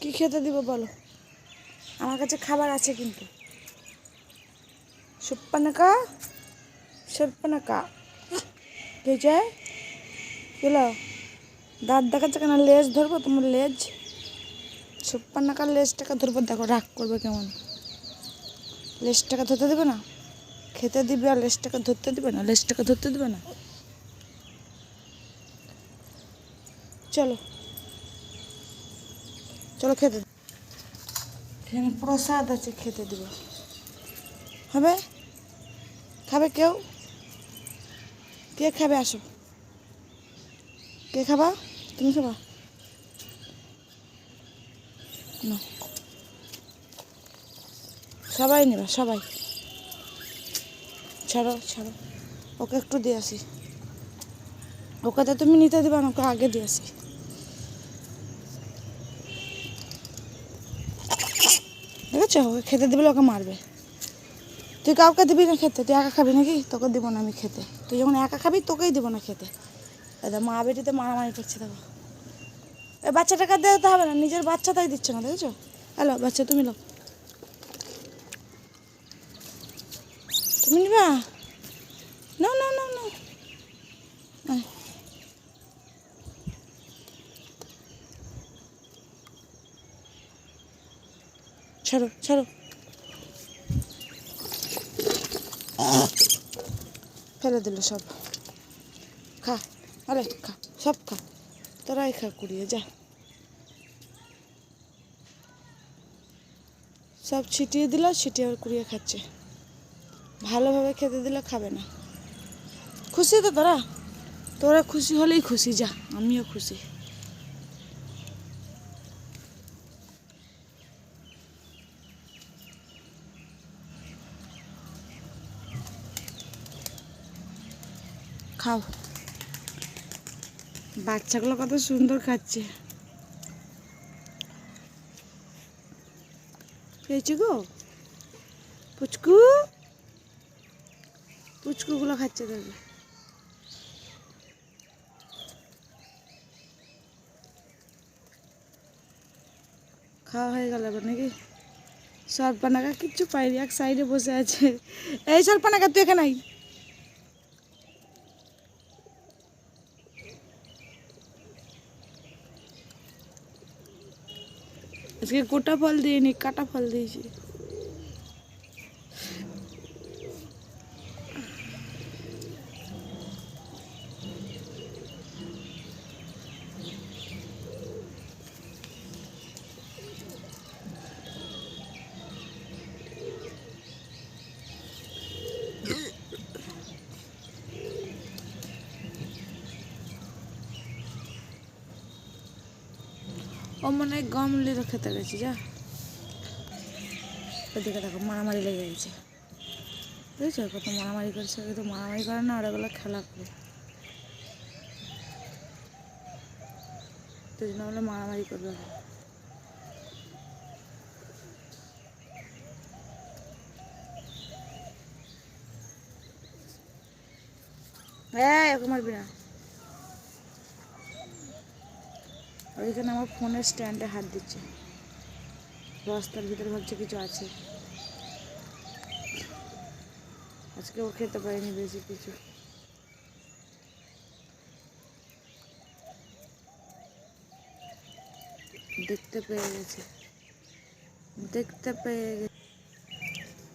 কি খেতে দিব বলো? আমার কাছে খাবার আছে কিন্তু। সুপ্পানাকা সুপ্পানাকা কে যায় গেলো দাঁত দেখাচ্ছে কেন? লেজ ধরবো, তোমার লেজ? সুপ্পানাকার লেজটাকে ধরবো, দেখো, রাগ করবে কেমন? লেজটাকে ধরতে দেবে না? খেতে দিবে আর লেজটাকে ধরতে দিবে না? লেজটাকে ধরতে দিবে না? চলো। চলো খেতে। এখানে প্রসাদ আছে খেতে দিব। হবে? খাবে কেউ? কে খাবে? আসো। কে খাবা? তুমি খাবা? না। সবাই নেবা সবাই। ছাড়ো ছাড়ো। ওকে একটু দিয়ে আসি। ওকে তো তুমি নিতে দিবা না ওকে আগে দিয়ে আসি। দেখেছ ওকে খেতে দিবলে ওকে মারবে। তুই কাউকে দিবি না খেতে, তুই একা খাবি নাকি? তোকে দিব না আমি খেতে। তুই যখন একা খাবি, তোকেই দিব না খেতে। দাদা মা বেটিতে মারামারি করছে, দেখো। এ বাচ্চাটাকে দিতে হবে না, নিজের বাচ্চা তাই দিচ্ছে না, দেখেছ? হ্যালো বাচ্চা, তুমি লো। তুমি নিবা? না না না না। ছাড়ো ছাড়ো। ফেলে দিল সব। খা, আরে খা, সব খা। তোরাই খা কুড়িয়ে, যা। সব ছিটিয়ে দিল, ছিটিয়ে আর কুড়িয়ে খাচ্ছে। ভালোভাবে খেতে দিলে খাবে না। খুশি তো তোরা? তোরা খুশি হলেই খুশি, যা, আমিও খুশি। খাও। বাচ্চাগুলো কত সুন্দর খাচ্ছে। পেয়েছি গো? পুচকু? পুচকুগুলো খাচ্ছে দেখবে। খাওয়া হয়ে গেল এবার নাকি? সরপানাকা কিচ্ছু পাইনি, এক সাইডে বসে আছে। এই সরপানাকা তুই এখানে আজকে গোটা ফল দিইনি কাটা ফল দিয়েছি। ও মনে হয় গম লিরো খেতে গেছি, যা। ওদিকে দেখো, মারামারি লেগে গেছে। বুঝেছ? কত মারামারি করছে কিন্তু মারামারি করে না ওরা গুলো খেলা করে। দুজন হলে মারামারি করবে। হ্যাঁ ওকে মারবি না। ওইখানে আমার ফোনের স্ট্যান্ডে হাত দিচ্ছে। বস্তার ভিতরে ভাবছে কিছু আছে। আজকে ও খেতে পারিনি বেশি কিছু। দেখতে পেয়ে গেছে। দেখতে পেয়ে গেছে।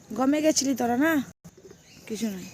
গমে গেছিলি তোরা না? কিছু নয়